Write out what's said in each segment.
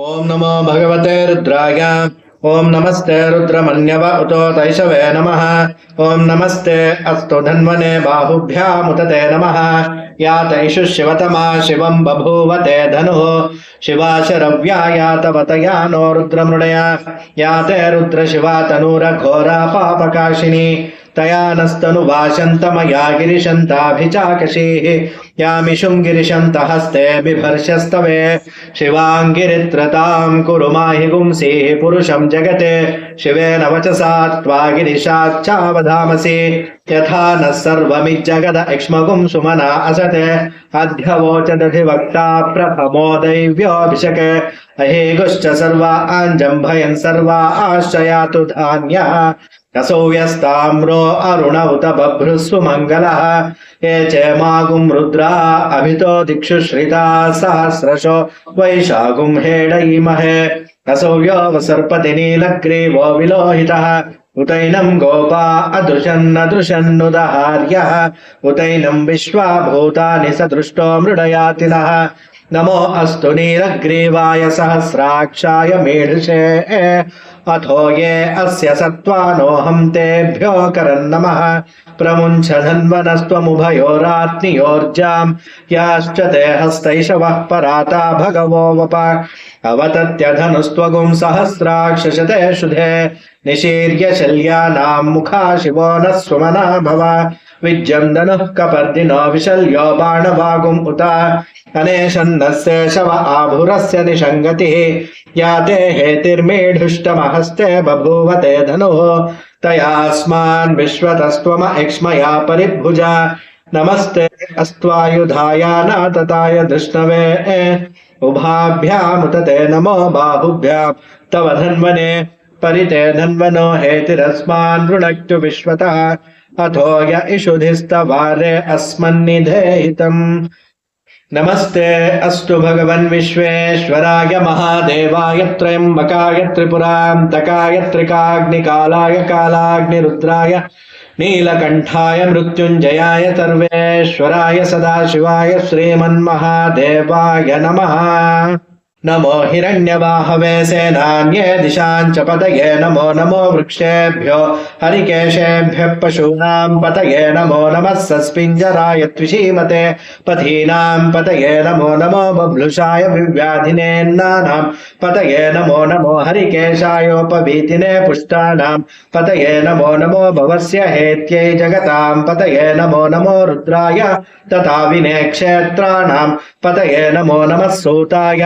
ఓం నమో భగవతే రుద్రాయ. ఓం నమస్తే రుద్రమన్యవ ఉతో తైషవే నమ. ఓం నమస్తే అస్తు ధన్వనే బాహుభ్యాముతతే నమ. యా తైషు శివతమా శివం బభూవతే ధను. శివాశరవ్యాయా తవతయా నో రుద్రమృడయా. యా తే రుద్ర శివా తనూర ఘోరా పాపకాశిని. रुद्रशिवा तनूरघोरा पापकाशिनी तया नस्तनुवाशन्तमया गिरिशन्ताभिचाकशीः यामिषुं गिरिशन्तहस्ते बिभर्षस्तवे शिवाङ्गिरित्रतां कुरु माहि गुंसीः पुरुषं जगते शिवेन वचसा त्वा गिरिशाच्चावधामसि यथा नः सर्वमिज्जगद एक्ष्मगुं सुमना असते अध्यवोचदधिवक्ता प्रथमो दैव्योऽभिषक अहेगुश्च सर्वा आञ्जम्भयन् सर्वा आश्चयातु धान्यः कसौ व्यस्ताम्रो अरुण उत बभ्रुस्व मङ्गलः ये च मागुं रुद्रा अभितो दिक्षु श्रिता सहस्रशो वैशाखुं हेडयीमहे कसौ सर्पति नीलग्रीवो विलोहितः उतैनं गोपा अदृशन्नदृशन्नुदहार्यः उतैनं विश्वा भूतानि स दृष्टो मृडयातिनः नमो अस्तु नीलग्रीवाय सहस्राक्षाय मीढुषे अथो ये अस्य सत्त्वानोऽहं तेभ्यो करन्नमः प्रमुञ्च धन्वनस्त्वमुभयोरात्नियोर्जां याश्च ते हस्तैषवः पराता भगवो वप अवतत्यधनुस्त्वगुं सहस्राक्षशते शुधे निशीर्य शल्यानां मुखा शिवो न स्वमना भव విద్యం ధనుః కపర్దినో విశల్యో బాణభాగుం ఉత అనేషన్నశేషవ ఆభురస్య నిషంగతి యాతే హేతిర్మేఢుష్టమహస్తే బభూవతే ధను తయాస్మాన్ విశ్వతస్త్వమ ఇక్ష్మయా పరిభుజ నమస్తే అస్వాయుధాయాన తతాయ దృష్ణవే ఉభాభ్యాముతతే నమో బాహుభ్యాం తవ ధన్వనే పరితే ధన్వనో హేతిరస్మాన్ రుణక్తు విశ్వత धन्वनो हेतिरस्मान् वृणक्तु विश्वतः अथो य इषुधिस्तवारे अस्मन्निधेहितम् नमस्ते अस्तु भगवन् विश्वेश्वराय महादेवाय त्र्यम्बकाय त्रिपुरान्तकाय त्रिकाग्निकालाय कालाग्निरुद्राय नीलकण्ठाय मृत्युञ्जयाय सर्वेश्वराय सदाशिवाय श्रीमन्महादेवाय नमः नमो हिरण्यवाहवे सेनान्ये दिशाञ्च पतये नमो नमो वृक्षेभ्यो हरिकेशेभ्यः पशूनां पतये नमो नमः सस्पिञ्जराय त्विषीमते पथीनां पतये नमो नमो बभ्लुषाय विव्याधिनेन्नानां पतये नमो नमो हरिकेशायोपवीतिने पुष्टानां पतये नमो नमो भवस्य हेत्यै जगतां पतये नमो नमो रुद्राय तथा विने क्षेत्राणां पतये नमो नमः सूताय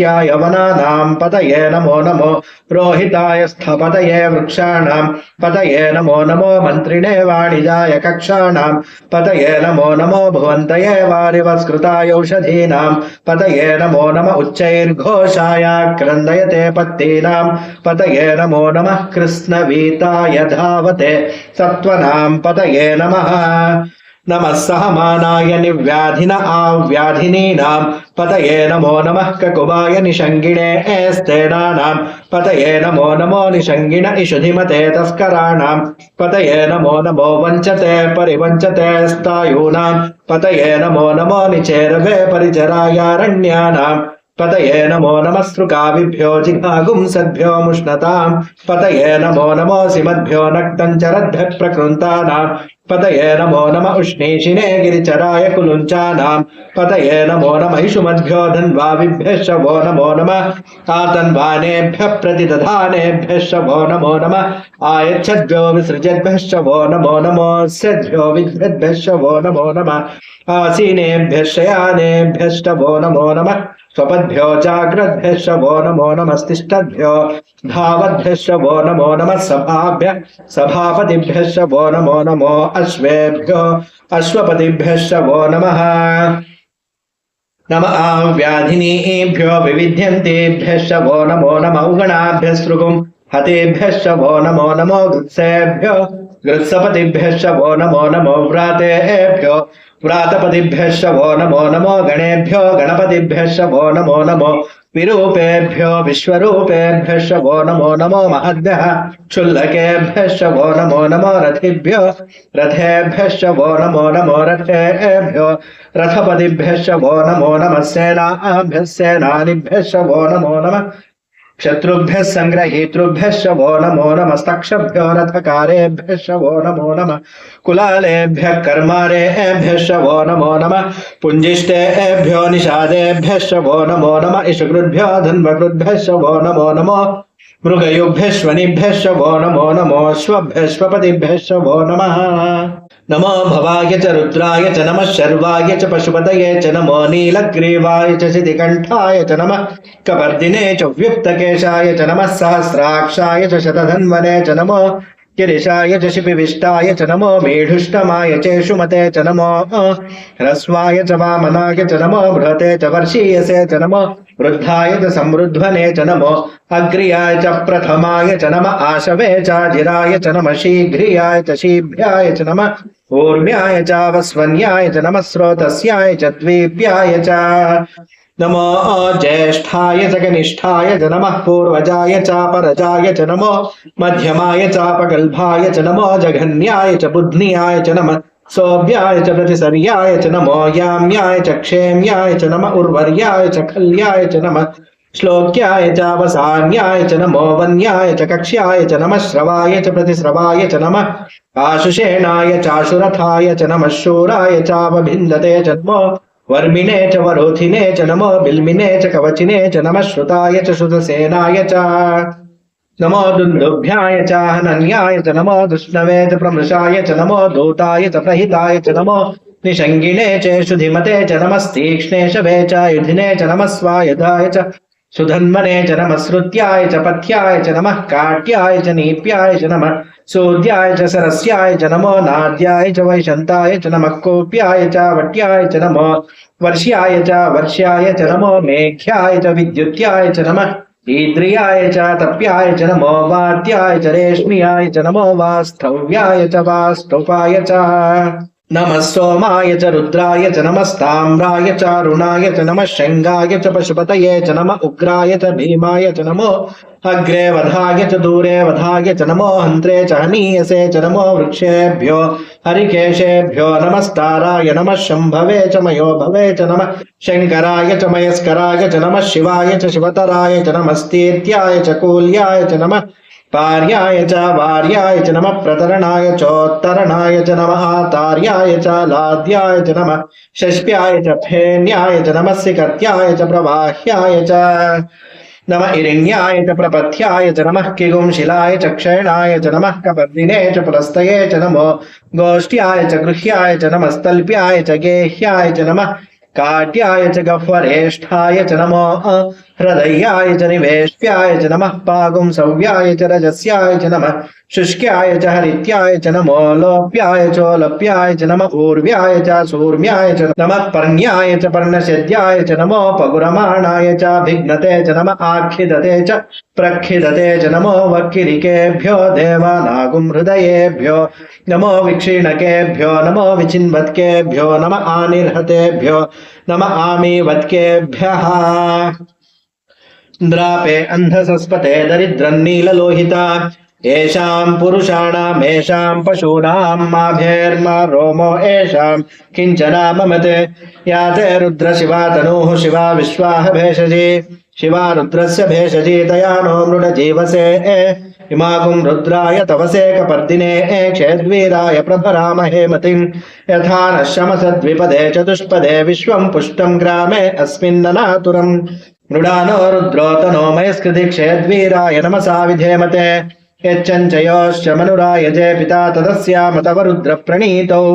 हन्त्याय वनानां पतये नमो नमो रोहिताय स्थपतये वृक्षाणां पतये नमो नमो मन्त्रिणे वाणिजाय कक्षाणां पतये नमो नमो भुवन्तये वारिवस्कृताय औषधीनां पतये नमो नम उच्चैर्घोषाय क्रन्दयते पत्तीनां पतये नमो नमः कृष्णवीताय धावते सत्त्वनां पतये नमः నమ సహమానాయ నివ్యాధిన ఆ వ్యాధినీనాం పతయే నమో నమ కకుమాయ నిషంగిణే ఏస్తేనానాం పతయే నమో నమో నిషంగిణ ఇషుధిమతే తస్కరాణాం పతయే నమో నమో వంచతే పరివంచతే స్థాయూనా పతయే నమో నమో నిచేరవే పరిచరాయారణ్యానాం పతయే నమో నమస్ృకావిభ్యో జిఘాగుంసద్భ్యో ముష్ణత పతయే నమో నమోసి మద్భ్యో నక్తం చరద్భ ప్రకృంతానాం पतये नमो नम उष्णीशिने गिरीचराय कुलुञ्चानाम् पतये नमो नम ईषुमद्यो धन्वा विभ्यश्च वो नमो नम। आतन्वानेभ्य प्रतिदधानेभ्यश्च वो नमो नम। आयछद्यो विसृजद्भ्यश्च वो नमो नमो। सद्यो विद्भ्यश्च वो नमो नम। आसीनेभ्य शयानेभ्य वो नमो नम। स्वपद्भ्यो जाग्रद्भ्यश्च वो नमो। नमस्तिष्ठद्भ्यो धावद्भ्यश्च वो नमो नम। सभाभ्य सभापतिभ्यश्च वो नमो नमो। अश्वेभ्यो अश्वपतिभ्यश्च वो नमः। नम व्याधिनीभ्यो विविध्यन्तेभ्यश्च वो नमो नम गणाभ्यः सृगुम् हतेभ्यश्च वो नमो नमो गृत्सेभ्यो गृत्सपतिभ्यश्च वो नमो नमो व्रतेभ्यो। व्रातपतिभ्यश्च वो नमो नमो गणेभ्यो। गणपतिभ्यश्च वो नमो नमो विरूपेभ्यो। विश्वरूपेभ्यश्च वो नमो नमो महद्यः क्षुल्लकेभ्यश्च वो नमो नमो रथिभ्यो। रथेभ्य वो नमो नमो रथेभ्यो। रथपतिभ्य वो नमो नमः सेनाभ्यः सेनानिभ्यश्च वो नमो नमः शत्रुभ्यः संग्रहेतृभ्य शवो नमो नमस्तक्षभ्यो रथकारेभ्य शवो नमो नम, कुलालेभ्य कर्मारेभ्य शवो नमो नम, पुंजिष्टेभ्यो निषादेभ्य शवो नमो नम, इषकृद्भ्यो धन्वकृद्भ्यः शवो नमो नमो। मृगयुभ्यः श्वनिभ्यः शवो नमो नमो श्वभ्यः श्वपतिभ्यः शवो नमः नमो भवाय च रुद्राय च नमः शर्वाय च पशुपतये च नमो नीलग्रीवाय च शितिकण्ठाय च नमः कपर्दिने च व्युक्तकेशाय च नमः सहस्राक्षाय च शतधन्वने च नमो गिरिशाय च शिपिविष्टाय च नमो मेढुष्टमाय चेषुमते च नमो ह्रस्वाय च वामनाय च नमो बृहते च वर्षीयसे च नमो वृद्धाय च संवृध्वने च नमो, अग्र्याय च प्रथमाय च नम, आशवे चाजिराय च नम, शीघ्रियाय च शीभ्याय च नम ऊर्म्याय च वस्वन्याय च नमः, स्रोतस्याय च द्वीप्याय च। नमो, ज्येष्ठाय च कनिष्ठाय च नमः, पूर्वजाय चापरजाय च नमो, मध्यमाय चापगल्भाय च नमो, जघन्याय च बुध्न्याय च नमः सौभ्याय च प्रतिसर्याय च नमो याम्याय च क्षेम्याय च नम उर्वर्याय च खल्याय च नमः श्लोक्याय च वसान्याय च नमो वन्याय च कक्ष्याय च नमः श्रवाय च प्रतिश्रवाय च नमः आशुषेणाय चाशुरथाय च नमः शूराय चावभिन्दते च नमो वर्मिणे च वरोधिने च नमो बिल्मिने च कवचिने च नमः श्रुताय च श्रुतसेनाय च नमो दुन्दुभ्याय च हनन्याय च नमो दुष्णवे च प्रमृषाय च नमो दूताय च प्रहिताय च नमो निषङ्गिणे च शुधिमते च नमस्तीक्ष्णे च युधिने च नमः स्वायुधाय च सुधन्वने च नमः श्रुत्याय च पथ्याय च नमः काट्याय च नीप्याय च नमः सूर्याय च सरस्याय च नमो नाद्याय च वैशन्ताय च नमः कोप्याय च वट्याय च नमो वर्ष्याय च वर्ष्याय च नमो मेघ्याय च विद्युत्याय च नमः ఇంద్రియాయ చ తప్యాయ చ నమో వాద్యాయ చ రేష్మియాయ చ నమో వాస్తవ్యాయ చ వాస్తవాయ చ. నమ సోమాయ చ రుద్రాయ చ నమస్తామ్రాయ చారుణాయ చ నమ శంగాయ చ పశుపతయే చ నమ ఉగ్రాయ చ భీమాయ చ నమో అగ్రే వధాయ చ దూరే వధాయ చ నమో హంత్రే చ హనీయసే చ నమో వృక్షేభ్యో हरिकेशेभ्यो नमस्ताराय नमः शम्भवे च मयो भवे च नमः शङ्कराय च मयस्कराय च नमः शिवाय च शिवतराय च नमस्तीत्याय च कूल्याय च नमः पार्याय च वार्याय च नमः प्रतरणाय चोत्तरणाय च नमः तार्याय च लाद्याय च नमः षष्प्याय च फेन्याय च नमः सिकत्याय च प्रवाह्याय च നമ ഇരണ്യായ ച പ്രപഥ്യായ ച നമഃ കിഗും ശിലായ ച ക്ഷേണായ ച നമഃ കപർദിനേ ച പുരസ്തയേ ച നമോ ഗോഷ്ഠ്യായ ച ഗൃഹ്യായ ച നമസ്തൽപ്യായ ച ഗേഹ്യായ ച നമഃ കാട്യായ ച ഗഹ്വരേഷ്ഠായ ച നമോ ഹൃദയായ ച നിവേശ്യായ ച നമ പാകും സൗവ്യായ ച രജസ്യായ ച നമ ശുഷ്ക്യായ ച ഹരിത്യായ ച നമോ ലോപ്യായ ചോലപ്യായ ച നമ ഊർവ്യായ ച സൂർമ്യായ ച നമ പർണ്യായ ച പർണശദ്യായ ച നമോ പകുരമാണായ ച ഭിഘ്നത്തെ ച നമ ആഖിദത്തെ ച പ്രഖിദത്തെ ച നമോ വക്കിരിക്കേഭ്യോ ദേവാനാകും ഹൃദയേഭ്യോ നമോ വിക്ഷീണകേഭ്യോ നമോ വിചിൻവത്കേഭ്യോ നമ ആനിർഹതേഭ്യോ നമ ആമീവത്കേഭ്യ द्रापे अन्धसस्पते दरिद्रन्नीललोहिता येषां पुरुषाणामेषां पशूनां माभेर्मा रोमो येषां किञ्चना ममते या ते रुद्रशिवा तनूः शिवा विश्वाह भेषजी शिवा रुद्रस्य भेषजी तया नो मृडजीवसे इमाकुं रुद्राय तवसे कपर्दिने क्षेद्वीराय प्रभरामहे मतिं यथा नः शमसद्विपदे चतुष्पदे विश्वं पुष्टं ग्रामे अस्मिन्ननातुरम् మృడానో రుద్రోతనోమయస్కృతి క్షయద్వీరాయ నమసా విధేమతే యచ్చంచయోశ్చమనురాయజే పితా తదస్యామతవరుద్ర ప్రణీతౌ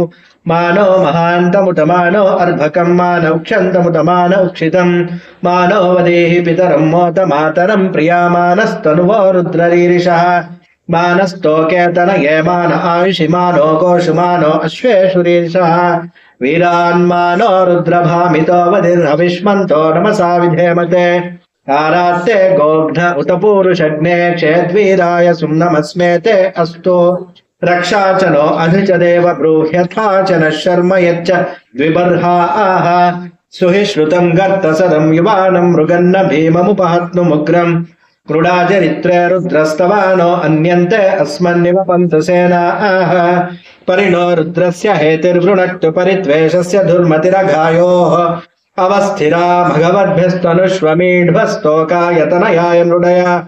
మానో మహాంతముటమానో అర్భకం మానౌక్షంతముటమాన ఉక్షితం మానో వదేహి పితరం మోత మాతరం ప్రియామానస్తనువో రుద్రరీరిష మానస్తోకేతన ఏమాన ఆయుషిమానో గోషుమానో అశ్వేషురీశ వీరాన్మానో రుద్రభామితో వదిర్హవిష్మంతో నమసా విధేమతే ఆరాత్తే గోగ్ధ ఉత పూరుషగ్నే క్షేద్వీరాయ సుమ్నమస్మేతే అస్తు రక్షాచనో అధిచదేవ బ్రూహ్యథాచన శర్మ యచ్చ ద్విబర్హా ఆహ సుహిశ్రుతం గర్త సదం యువానం మృగన్న భీమముపహత్నుముగ్రం క్రుడాచరిత్రే రుద్రస్తవానో అన్యంతే అస్మన్నివ పంతుసేనా ఆహ పరిణో రుద్రస్య హేతిర్వృణక్తు పరిద్వేషస్య దుర్మతిరఘాయో అవస్థిరా భగవద్భిస్తనుష్వమీఢ్వస్తోకాయతనయాయ నృడయ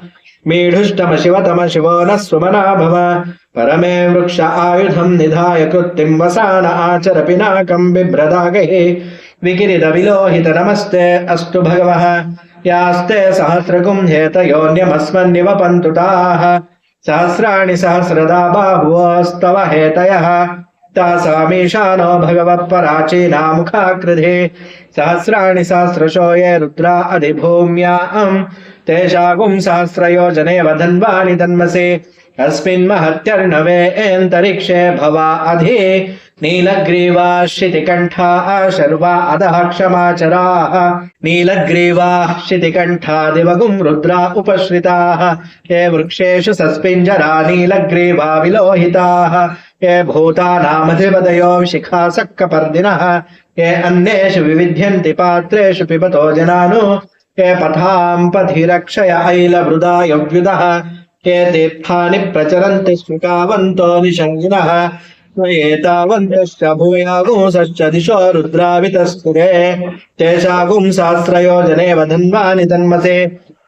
మీఢుష్టమ శివతమ శివో న సుమనా భవ పరమే వృక్ష ఆయుధం నిధాయ కృత్తిం వసాన ఆచర పినాకం బిభ్రదాగహి వికిరిత విలోహిత నమస్తే అస్తు భగవః యాస్తే సహస్రగుం హేతయోన్యమస్మన్నివ పంతుతాః సహస్రాణి సహస్రదా బాహువోస్తవ హేతయః తాసామీశానో భగవత్పరాచీనా ముఖాకృధే సహస్రాణి సహస్రశో ఏ రుద్రా అధిభూమ్యాం తేషాగుం సహస్రయోజనేవ ధన్వాని తన్మసి అస్మిన్ మహత్యర్ణవే ఏంతరిక్షే భవా అధి अधिभूम्याम् तेषागुम् सहस्रयोजने वधन्वानि धन्मसि अस्मिन् महत्यर्णवे एन्तरिक्षे भवा अधि नीलग्रीवा शितिकण्ठा शर्वा अधः क्षमाचराः नीलग्रीवा शितिकण्ठा दिवगुम् रुद्रा उपश्रिताः ये वृक्षेषु सस्पिञ्जरा नीलग्रीवा विलोहिताः ये भूतानामधिपतयो शिखा सक्कपर्दिनः ये अन्येषु विविध्यन्ति पात्रेषु पिबतो जनानु ये पथाम् पथि रक्षय ऐलवृदायव्युदः ये तीर्थानि प्रचरन्ति स्मिकावन्तो निषङ्गिनः एतावन्तश्च भूयागुंसश्च दिशो रुद्रावितस्तुरे तेषागुं सहस्रयोजने वधन्वानि तन्मसे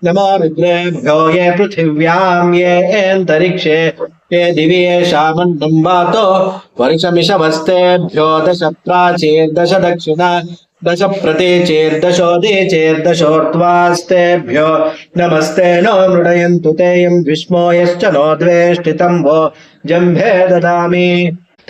नमो रुद्रेभ्यो ये पृथिव्याम् ये एन्तरिक्षे ये दिवि येषामन्नं वातो वर्षमिषवस्तेभ्यो दश प्राचीर्दश दक्षिणा दश प्रतीचेर्दशोदीचेर्दशोर्ध्वास्तेभ्यो नमस्ते नो मृडयन्तु तेयम् विस्मो यश्च नो द्वेष्टितम् वो जम्भे ददामि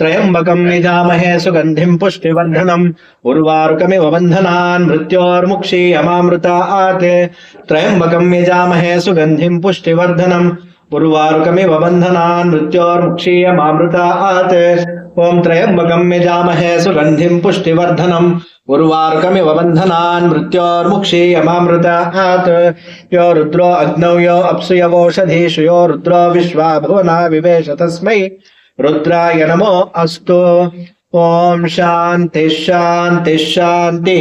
त्र्यम्बकम् निजामहे सुगन्धिम् पुष्टिवर्धनम्। उर्वारुकमिव बन्धनान् मृत्योर्मुक्षीयमामृता आते। त्र्यम्बकम् यजामहे सुगन्धिम् पुष्टिवर्धनम्। उर्वारुकमिव बन्धनान् मृत्योर्मुक्षीयमामृता आते। ॐ त्र्यम्बकम् यजामहे सुगन्धिम् पुष्टिवर्धनम्। उर्वारुकमिव बन्धनान् मृत्योर्मुक्षीयमामृतात् यो रुद्रो अग्नौ यो अप्सु यवोषधीषु यो रुद्रो विश्वा भुवना विवेश तस्मै। రుద్రాయ నమో అస్తు ఓం శాంతి శాంతి శాంతి